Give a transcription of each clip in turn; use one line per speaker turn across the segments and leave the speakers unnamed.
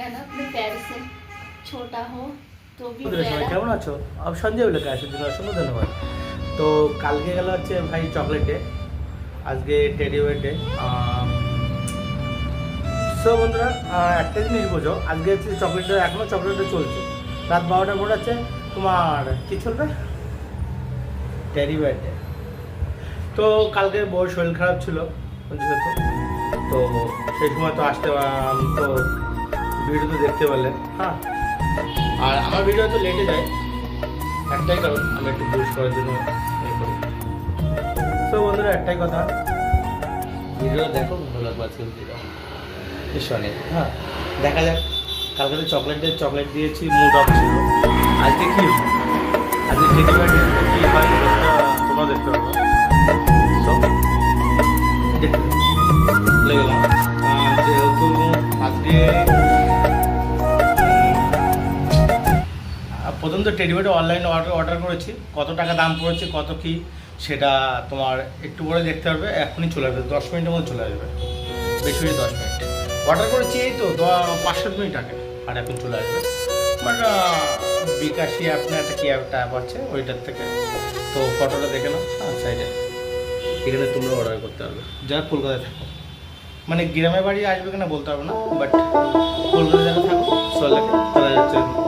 But दिया ना अपने प्यार से छोटा हो तो भी
বন্ধুরা সবাই
प्यारा
কেমন আছো আমি সঞ্জয় বলে আসার জন্য অসংখ্য ধন্যবাদ তো কালকে গেল হচ্ছে ভাই চকলেটে আজকে টেডি ওয়েডে সো বন্ধুরা আহ, একটা জিনিস বোঝো আজকে হচ্ছে চকলেটটা এখনও চকলেটটা চলছে রাত বারোটার পর আছে তোমার কি চলবে টেডি ওয়েডে তো কালকে বউর শরীর খারাপ ছিল যেহেতু তো সেই সময় তো আসতে পার- তো ভিডিও তো দেখতে পারলে। হ্যাঁ। আর আমার ভিডিও তো লেটে যায় একটাই কারণ আমি একটু বুঝ করার জন্য তো বন্ধুরা একটাই কথা। ভিডিও দেখো ভালো লাগবে আজকে ভিডিও। হ্যাঁ। দেখা যাক কালকে তো চকলেট দিয়ে চকলেট দিয়েছি মুড অফ ছিল। আজকে কি? আজকে ডেলিভারি কি হয় তোমরা দেখতে চলে গেলাম যেহেতু আজকে প্রথম তো টেডিবেটে অনলাইনে অর্ডার অর্ডার করেছি। কত টাকা দাম পড়েছে কত কি, সেটা তোমার একটু পরে দেখতে পারবে এখনই চলে আসবে, দশ মিনিটের মধ্যে চলে আসবে। বেশি বেশি দশ মিনিট। অর্ডার করেছি এই তো দ- পাঁচ সাত মিনিট আগে আর এখন চলে আসবে। বাট বিকাশি আপনার একটা কি একটা অ্যাপ আছে, ওইটার থেকে। তো ফটোটা দেখে নাও সাইডে এখানে তোমরা অর্ডার করতে পারবে। যারা কলকাতায় থাকো। মানে গ্রামে বাড়ি আসবে কিনা বলতে পারব না বাট কলকাতায় যারা থাকো সোলাকে তারা হচ্ছে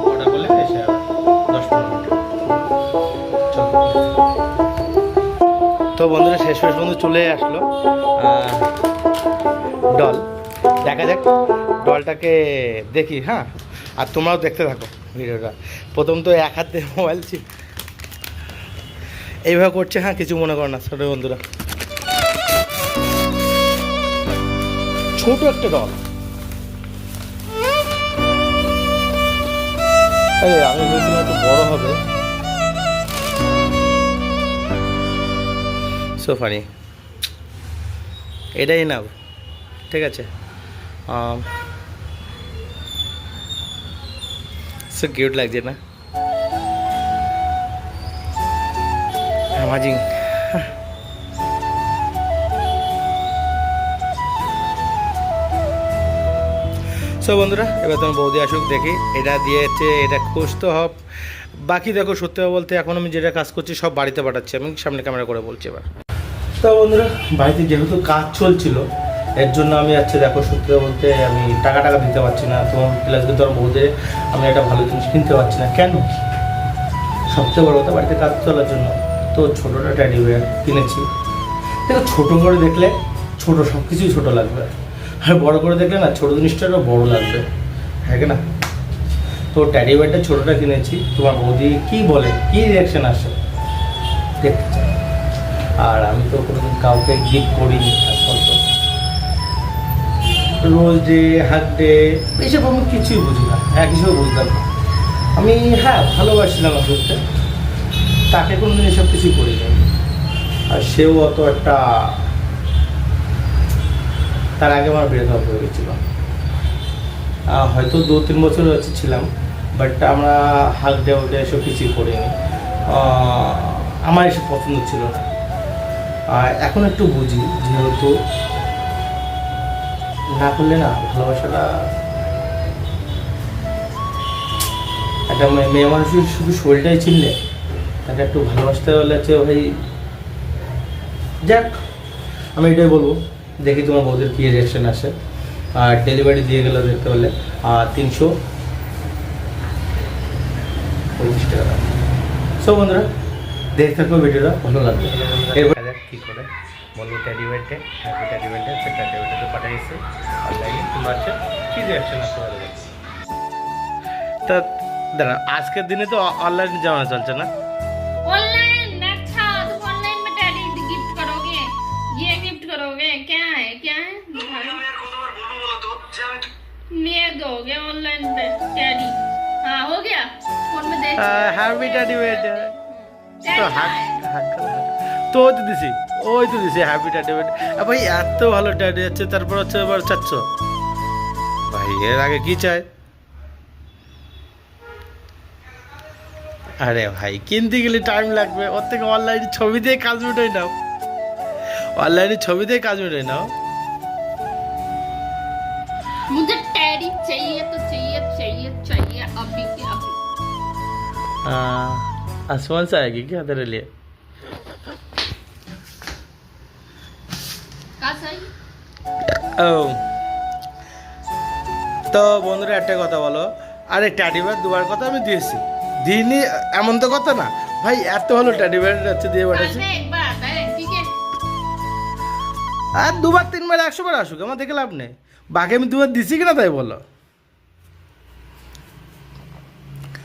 তো বন্ধুরা শেষ শেষ বন্ধু চলে আসলো। ডল। দেখা যাক ডলটাকে দেখি হ্যাঁ? আর তোমরাও দেখতে থাকো ভিডিওটা। প্রথম তো এক হাতে মোবাইল ছিল। এইভাবে করছে হ্যাঁ? কিছু মনে করো না, ছোটো বন্ধুরা। ছোট একটা ডল। আমি ভেবেছিলাম একটু বড় হবে। সোফানি এটাই নাও, ঠিক আছে। সো কিউট লাগছে না? অ্যামাজিং সো বন্ধুরা, এবার তোমার বৌদি আসুক, দেখি। এটা দিয়েছে এটা খুশ তো হব। বাকি দেখো, সত্যি বলতে, এখন আমি যেটা কাজ করছি, সব বাড়িতে পাঠাচ্ছি। আমি সামনে ক্যামেরা করে বলছি এবার। তো বন্ধুরা, বাড়িতে যেহেতু কাজ চলছিল, এর জন্য আমি আজকে দেখো সত্যি বলতে আমি টাকা টাকা দিতে পারছি না। তোমার প্লাস কিন্তু আমার বৌদের আমি একটা ভালো জিনিস কিনতে পারছি না। কেন? সবচেয়ে বড় কথা বাড়িতে কাজ চলার জন্য তো ছোটোটা ট্যাডি বিয়ার কিনেছি। দেখো, ছোটো করে দেখলে ছোটো সব কিছুই ছোটো লাগবে। আর বড় করে দেখলে না ছোটো জিনিসটারও বড় লাগবে। হ্যাঁ না? তো ট্যাডি বিয়ারটা ছোটোটা কিনেছি। তোমার বৌদি কী বলে, কী রিয়াকশন আসে? দেখতে চাই। আর আমি তো কোনোদিন কাউকে গিফট করিনি রোজ ডে, হাত ডে, এইসব আমি কিছুই বুঝি না এক হিসেবে বুঝতাম না। আমি হ্যাঁ ভালোবাসছিলাম আসলে। তাকে কোনোদিন এসব কিছুই করি নাই আর সেও অত একটা, তার আগে আমার ব্রেকআপ হয়ে গেছিল। হয়তো দু, তিন বছর হচ্ছে ছিলাম বাট আমরা হাক ডে ওটে এসব কিছুই করিনি। আমার এসব পছন্দ ছিল না। আর এখন একটু বুঝি, যেহেতু না করলে না ভালোবাসাটা একটা মেয়ে মানুষের শুধু শরীরটাই চিনলে, তাকে একটু ভালোবাসতে হলে হচ্ছে ভাই, যাক, আমি এটাই বলব, দেখি তোমার বৌদির কী রিয়াকশন আসে। আর ডেলিভারি দিয়ে গেলে দেখতে হলে আর তিনশো পঁচিশ টাকা। সো বন্ধুরা, দেখতে থাকব ভিডিওটা, ভালো লাগবে। এরপর দেখ কী করে বলবো ট্যাডিওয়েটে হ্যাপি ট্যাডিওয়েটে সে ট্যাডিওয়েটে পাঠিয়েছে অনলাইনে তোমরা হচ্ছে কী রিয়াকশন আসতে পারবে তা দাঁড়া আজকের দিনে তো অনলাইন জামানা চলছে না
ऑनलाइन अच्छा तुम ऑनलाइन में डैडी गिफ्ट करोगे ये गिफ्ट करोगे क्या है क्या है दिखाओ। ये दोगे ऑनलाइन पे डैडी हाँ हो गया फोन में देख
হ্যাপি ট্যাডিওয়েটে
Daddy
তো হাক
आए।
হাক করে হাক। তো ওই তো দিছি ওই তো দিছি হ্যাপি ট্যাডিওয়েট ভাই এত ভালো ট্যাডি যাচ্ছে তারপর হচ্ছে এবার চাচ্ছ ভাই এর আগে কি চাই আরে ভাই কিনতে গেলে টাইম লাগবে ওর থেকে অনলাইনে ছবি দিয়ে কাজ মিটাই নাও অনলাইনে ছবি দিয়ে কাজ মিটাই নাও
मुझे टैडी डैडी चाहिए तो चाहिए चाहिए चाहिए अभी के अभी
आसमान से आएगी क्या तेरे लिए ও তো বন্ধুরা একটা কথা বলো আরে ট্যাডিবার দুবার কথা আমি দিয়েছি দিইনি এমন তো কথা না ভাই এত ভালো ট্যাডিবার হচ্ছে দিয়ে
साल
পাঠাচ্ছি
में एक बार आता है ठीक है
আর দুবার তিনবার একশো বার আসুক আমার দেখে লাভ নেই বাকি আমি দুবার দিছি কিনা তাই বলো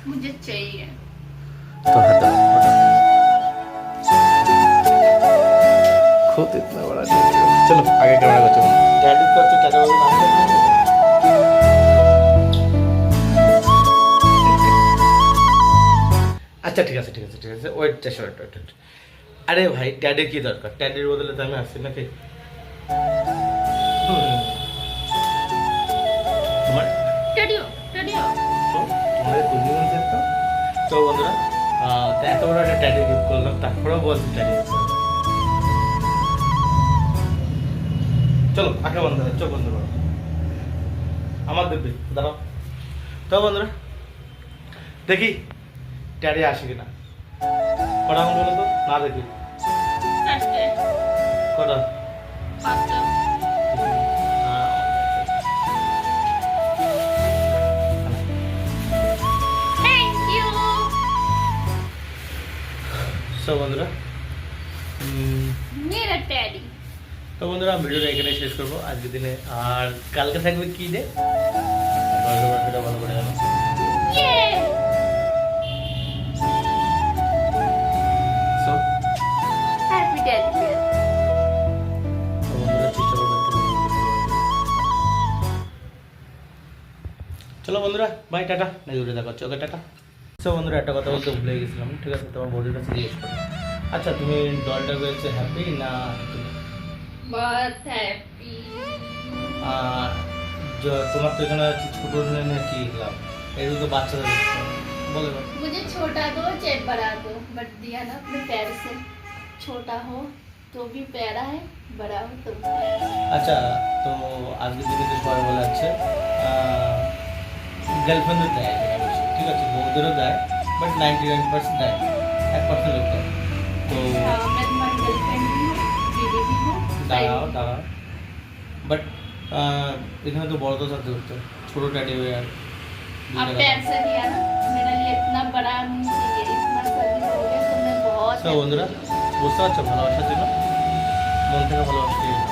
मुझे चाहिए
तो हटो खुद इतना बड़ा চলো আগে ক্যামেরা করতে ড্যাডি আচ্ছা ঠিক আছে ঠিক আছে ঠিক আছে। Wait just wait wait wait আরে ভাই ট্যাডের কি দরকার? ট্যাডের বদলে তো আমি আসছি নাকি? তোমার? তো? বন্ধুরা এত বড় একটা ট্যাডি গিফট করলাম তারপরেও বলছি ট্যাডি চলো আঁকা বন্ধ হয় চোখ আমার দেখবে দাঁড়াও। তো বন্ধুরা দেখি ট্যারে আসে কিনা। কটা এখন বলো তো না দেখি। কটা? বন্ধুরা ভিডিওটা এখানে শেষ করব। আজকের দিনে আর কালকে থাকবে কি যে চলো বন্ধুরা বাই টাটা। নাকি উঠে দেখা হচ্ছে। Okay tata. সব বন্ধুরা একটা কথা বলতে ভুলে গেছিলাম। ঠিক আছে তোমার বডির কাছে জিজ্ঞেস করো। আচ্ছা তুমি দলটা হয়েছে হ্যাপি না তুমি
बहुत हैप्पी
আর য- তোমার তো এখানে হচ্ছে ছোট নিয়ে কি লাভ এগুলো তো বাচ্চাদের দিচ্ছে। বলে দাও।
मुझे छोटा दो चाहे बड़ा दो बट दिया ना अपने पैर से छोटा हो तो भी प्यारा है बड़ा हो तो भी प्यारा है।
আচ্ছা তো আজকের দিনে তো সবাই বলে যাচ্ছে গার্লফ্রেন্ডও দেয় এখানে বেশি। ঠিক আছে বউদেরও দেয় বাট নাইনটি নাইন পার্সেন্ট দেয় এক পার্সেন্ট লোক দেয় তো
हाँ, मैं तुम्हारी गर्लफ्रेंड भी हूँ दीदी भी हूँ
দাঁড়াও দাঁড়াও বাট এখানে তো বড় তো থাকতে করতে ছোটো ট্যাডি আর
अब पैर से दिया ना मेरे लिए इतना बड़ा नहीं चाहिए इतना सा भी हो गया तो मैं बहुत
সো বন্ধুরা বুঝতে পারছো ভালোবাসার জন্য মন থেকে ভালোবাসা দিয়ে দাও।